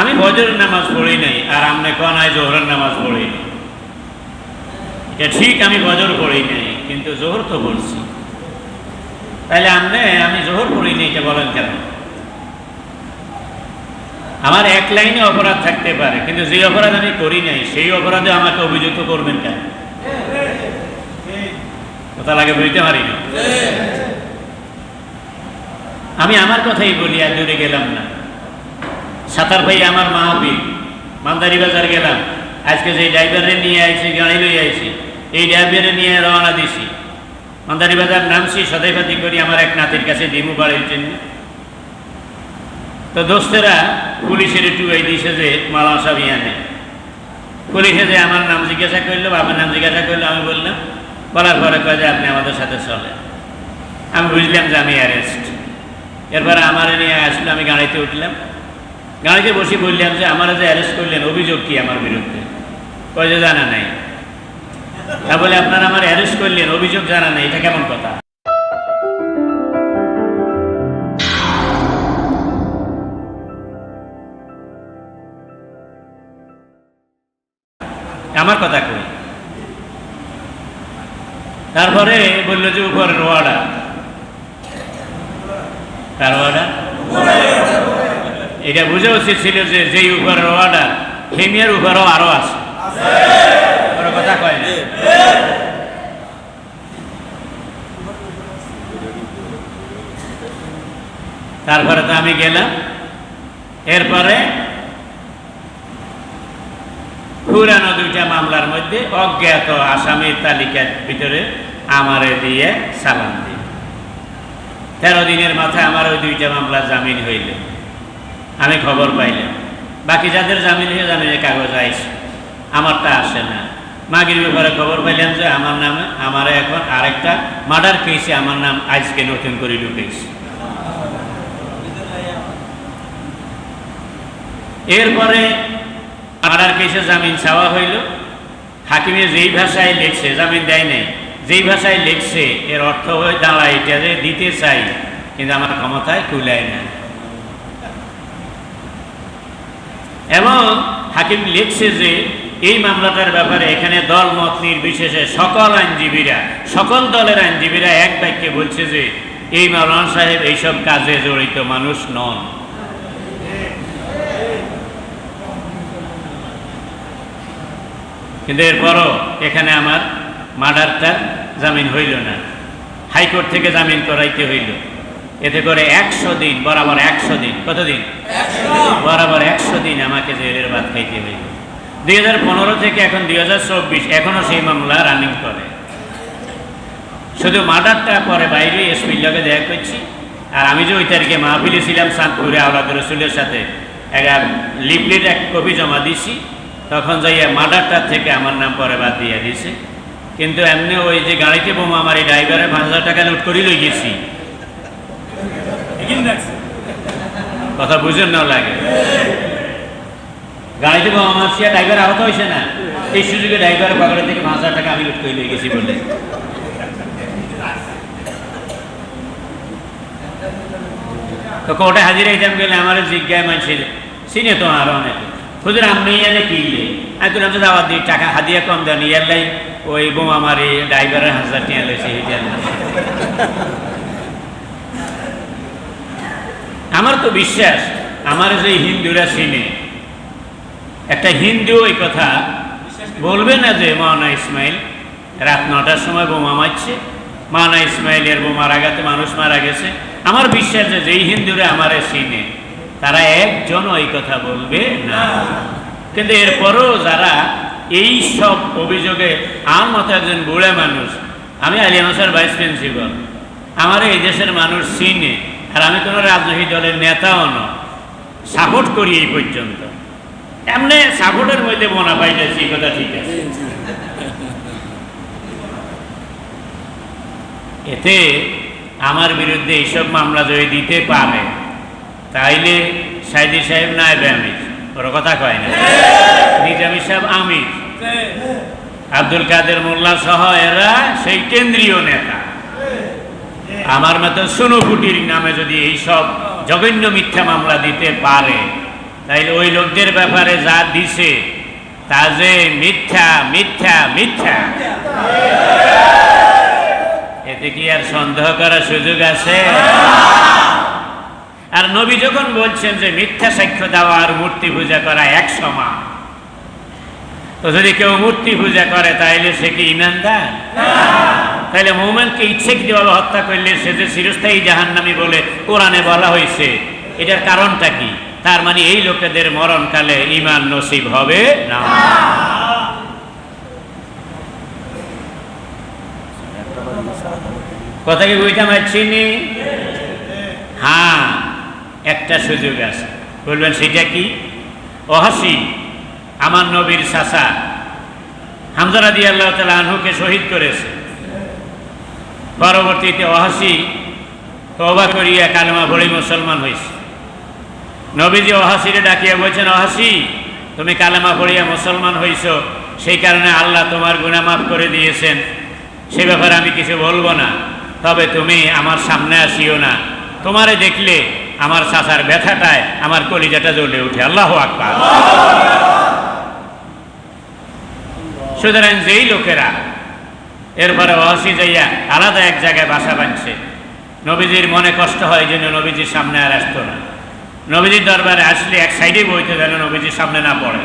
আমি বজরের নামাজ পড়ি নাই, আর আমনে কনায় জোহরের নামাজ পড়ি এটা ঠিক আমি বজর পড়ি নাই, কিন্তু জোহর তো পড়ছি। তাহলে আমনে, আমি জোহর পড়ি নাই, এটা বলেন কেন? আমার এক লাইনে অপরাধ থাকতে পারে, কিন্তু যে অপরাধ আমি করি নাই, সেই অপরাধে আমাকে অভিযুক্ত করবেন কেন? কথা লাগে বুঝতে পারি না? আমি আমার কথাই বলি, আর দূরে গেলাম না। সাঁতার ভাই আমার মাহবীর মান্দারি বাজার গেলাম। আজকে যে ড্রাইভারে নিয়ে আইছি, গাড়ি লই আইছি, এই ড্রাইভারে নিয়ে রওনা দিছি। মান্দারি বাজার নামছি সদাইপাতি করি আমার এক নাতির কাছে ডিমু বাড়ির জন্য। তো দোস্তেরা, পুলিশের একটু এই দিছে যে মালা সাহেব ইয়ানে পুলিশে যে আমার নাম জিজ্ঞাসা করল, বাবার নাম জিজ্ঞাসা করল, আমি বললাম, বলার পরে কয় যে আপনি আমাদের সাথে চলে আমি বুঝলাম যে আমি অ্যারেস্ট এরপরে আমার নিয়ে আসলো, আমি গাড়িতে উঠলাম। গাড়িতে বসে বললাম যে, আমার যে অ্যারেস্ট করলেন, অভিযোগ কি আমার বিরুদ্ধে? কয় যে, জানা নাই। তা বলে, আপনারা আমার অ্যারেস্ট করলেন, অভিযোগ জানা নাই, এটা কেমন কথা? আমার কথা কই? তারপরে বলল যে, উপরের ওয়ার্ডার। কার ওয়ার্ডার? এটা বুঝে উচিত ছিল যে যেই উপরের ওয়ার্ডার হেমিয়ার উপরেও আরও আছে। কথা কয় তারপরে তো আমি গেলাম। এরপরে পুরানো দুইটা মামলার মধ্যে অজ্ঞাত আসামির তালিকার ভিতরে আমারে দিয়ে সালাম দিয়ে তেরো দিনের মাথায় আমার ওই দুইটা মামলা জামিন হইল। আমি খবর পাইলাম। বাকি যাদের জামিন হয়ে জামিনের কাগজ আইসে আমারটা আসে না। মাগির ব্যাপারে খবর পাইলাম যে আমার নামে, আমার এখন আরেকটা মার্ডার কেসে আমার নাম আজকে নতুন করে ঢুকেছে এরপরে মার্ডার কেসে জামিন চাওয়া হইল। হাকিমে যেই ভাষায় লিখছে, জামিন দেয় নাই, যেই ভাষায় লিখছে, এর অর্থ হয়ে দাঁড়ায় এটা যে দিতে চাই, কিন্তু আমার ক্ষমতায় কুলায় না এবং হাকিম লিখছে যে, এই মামলাটার ব্যাপারে এখানে দল মত নির্বিশেষে সকল আইনজীবীরা, সকল দলের আইনজীবীরা এক বাক্যে বলছে যে, এই মাওলানা সাহেব এইসব কাজে জড়িত মানুষ নন। কিন্তু এরপরও এখানে আমার মার্ডারটা জামিন হইল না। হাইকোর্ট থেকে জামিন করাইতে হইল। এতে করে একশো দিন বরাবর একশো দিন কতদিন বরাবর একশো দিন আমাকে জেলের ভাত খাইতে হইল। দুই হাজার পনেরো থেকে এখন দুই হাজার চব্বিশ এখনও সেই মামলা রানিং করে শুধু মার্ডারটা পরে বাইরে এসপির লগে দেখা করছি। আর আমি যে ওই তারিখে মাহফিলে ছিলাম সাতপুরে আওলাদ রসুলের সাথে একটা লিফলেট এক কপি জমা দিছি। তখন যাইয়া মার্ডারটার থেকে আমার নাম পরে বাদ দিয়ে দিছে কিন্তু এমনি ওই যে গাড়িতে বোমা আমার এই ড্রাইভারে পাঁচ হাজার টাকা লুট করি লই গেছি। কথা বুঝেন না লাগে। গাড়িতে মারছি আর ড্রাইভার আহত হয়েছে না? এই সুযোগে ড্রাইভার পকেটে থেকে পাঁচ হাজার টাকা আমি লুট করে লই গেছি বলে। তো কোর্টে হাজির হইতাম গেলে আমার জিজ্ঞায় মানুষের চিনে তো আরও অনেক। খুঁজে আমি এনে কিনলে আমি তো নামতে দাওয়াত দিই, টাকা হাদিয়া কম দেন ইয়ারলাই ওই বোম আমার এই ড্রাইভারের হাজার টিয়া লইছে। আমার তো বিশ্বাস, আমার যে হিন্দুরা চিনে। একটা হিন্দু ওই কথা বলবে না যে, মাওনা ইসমাইল, রাত নটার সময় বোমা মারছে। মাওনা ইসমাইলের বোমার আঘাতে মানুষ মারা গেছে। আমার বিশ্বাস যে, যেই হিন্দুরা আমারে চিনে, তারা একজন ওই কথা বলবে না। কিন্তু এরপরও যারা এই সব অভিযোগে আমার মতো একজন বুড়া মানুষ, আমি আলিয়ানসার ভাইস প্রিন্সিপাল, আমার এই দেশের মানুষ চিনে। আর আমি কোনো রাজনৈতিক দলের নেতাও নয় সাপোর্ট করি এই পর্যন্ত। এমনি সাপোর্টের মধ্যে মনে এই কথা ঠিক আছে। এতে আমার বিরুদ্ধে এইসব মামলা যদি দিতে পারে, তাইলে সাইদি সাহেব নাইবে আমির, ওর কথা কয় না। নিজামী সাহেব আমির, আব্দুল কাদের মোল্লা সহ এরা সেই কেন্দ্রীয় নেতা। আমার মতো সোনুকুটির নামে যদি এইসব জঘন্য মিথ্যা মামলা দিতে পারে, তাইলে ওই লোকদের ব্যাপারে যা দিছে, তা যে মিথ্যা মিথ্যা মিথ্যা। এতে কি আর সন্দেহ করার সুযোগ আছে? আর নবী যখন বলছেন যে মিথ্যা সাক্ষ্য দেওয়া আর মূর্তি পূজা করা এক সমান, তো যদি কেউ মূর্তি পূজা করে, তাইলে সে কি ইমানদার? তাহলে মোমেনকে ইচ্ছেকৃতভাবে হত্যা করলে সে যে চিরস্থায়ী জাহান্নামি বলে কোরআনে বলা হয়েছে এটার কারণটা কি? তার মানে এই লোকেদের মরণকালে ইমান নসিব হবে না। কথা কি বুঝতে পারছি নি? হ্যাঁ একটা সুযোগ আছে। বলবেন, সেটা কি? অহাসি, আমার নবীর চাষা হামজারা আল্লাহ তালা আনহুকে শহীদ করেছে। পরবর্তীতে অহাসি তবা করিয়া কালেমা ভরি মুসলমান হয়েছে। নবীজি অহাসিরে ডাকিয়া বলছেন অহাসি তুমি কালেমা পড়িয়া মুসলমান হইছ, সেই কারণে আল্লাহ তোমার গুণা মাফ করে দিয়েছেন। সে ব্যাপারে আমি কিছু বলব না, তবে তুমি আমার সামনে আসিও না। তোমারে দেখলে আমার চাচার ব্যথাটায় আমার কলিজাটা জ্বলে উঠে। আল্লাহ আকবার। সুতরাং যেই লোকেরা এরপরে অহসি যাইয়া আলাদা এক জায়গায় বাসা বাঁধছে। নবীজির মনে কষ্ট হয় যেন নবীজির সামনে আর আসতো না। নবীজির দরবারে আসলে এক সাইডে বইতে যেন নবীজির সামনে না পড়ে।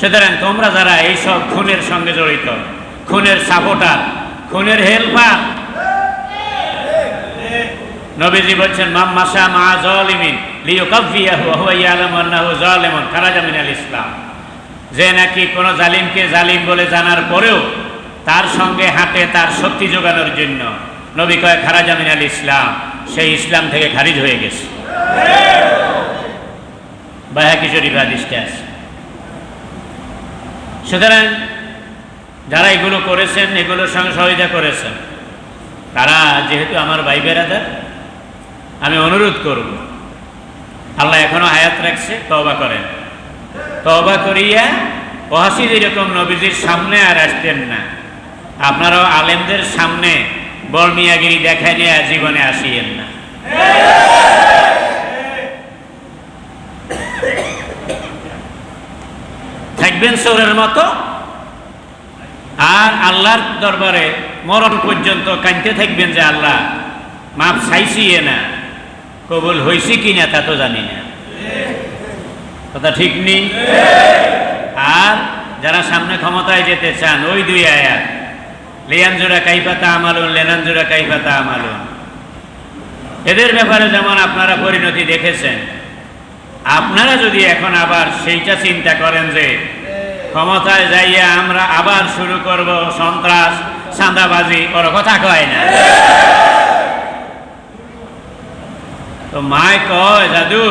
সুতরাং তোমরা যারা এইসব খুনের সঙ্গে জড়িত, খুনের সাপোর্টার, খুনের হেল্পার, নবীজি বলছেন, মাম মাসা মা জালিমিন লিয়ুকাফিয়াহু ওয়া হুয়া ইয়ালামু আন্নাহু জালিমুন, খারাজা মিনাল ইসলাম। যে নাকি কোনো জালিমকে জালিম বলে জানার পরেও তার সঙ্গে হাঁটে তার শক্তি যোগানোর জন্য নবী কয় খারাজা আল ইসলাম, সেই ইসলাম থেকে খারিজ হয়ে গেছে। বাহাকি শরীফ হাদিসটা আছে। সুতরাং যারা এগুলো করেছেন এগুলোর সঙ্গে সহযোগিতা করেছেন, তারা যেহেতু আমার ভাই বেড়াদার আমি অনুরোধ করব, আল্লাহ এখনও হায়াত রাখছে তবা করেন। তবা করিয়া ওহাসিদ এরকম নবীজির সামনে আর আসতেন না। আপনারাও আলেমদের সামনে বর্মিয়াগিরি দেখা নিয়ে জীবনে আসিয়েন না। থাকবেন চোরের মতো? আর আল্লাহর দরবারে মরণ পর্যন্ত কানতে থাকবেন যে আল্লাহ মাপ চাইছি না, কবুল হয়েছি কি না তা তো জানি না। কথা ঠিক নেই? আর যারা সামনে ক্ষমতায় যেতে চান, ওই দুই আয়াত। লিয়ানজোড়া কাইফাতা আমালুন, লেনানজোড়া কাইফাতা আমালুন। এদের ব্যাপারে যেমন আপনারা পরিণতি দেখেছেন, আপনারা যদি এখন আবার সেইটা চিন্তা করেন যে, ক্ষমতায় যাইয়া আমরা আবার শুরু করব সন্ত্রাস, চাঁদাবাজি, ওর কথা কয় না। তো মায় কয়, দাদু,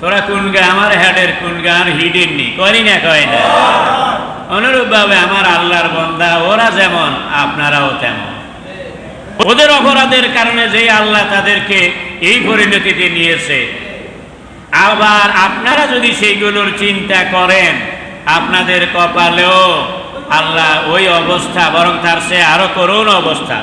তোরা কোন গা আমার হেডের কোন গান হিডেন নি করি না, কয় না। অনুরূপভাবে আমার আল্লাহর বন্দা, ওরা যেমন, আপনারাও তেমন। ওদের অপরাধের কারণে যে আল্লাহ তাদেরকে এই পরিণতিতে নিয়েছে, আবার আপনারা যদি সেইগুলোর চিন্তা করেন, আপনাদের কপালেও আল্লাহ ওই অবস্থা, বরং তার সে আরও করুণ অবস্থা।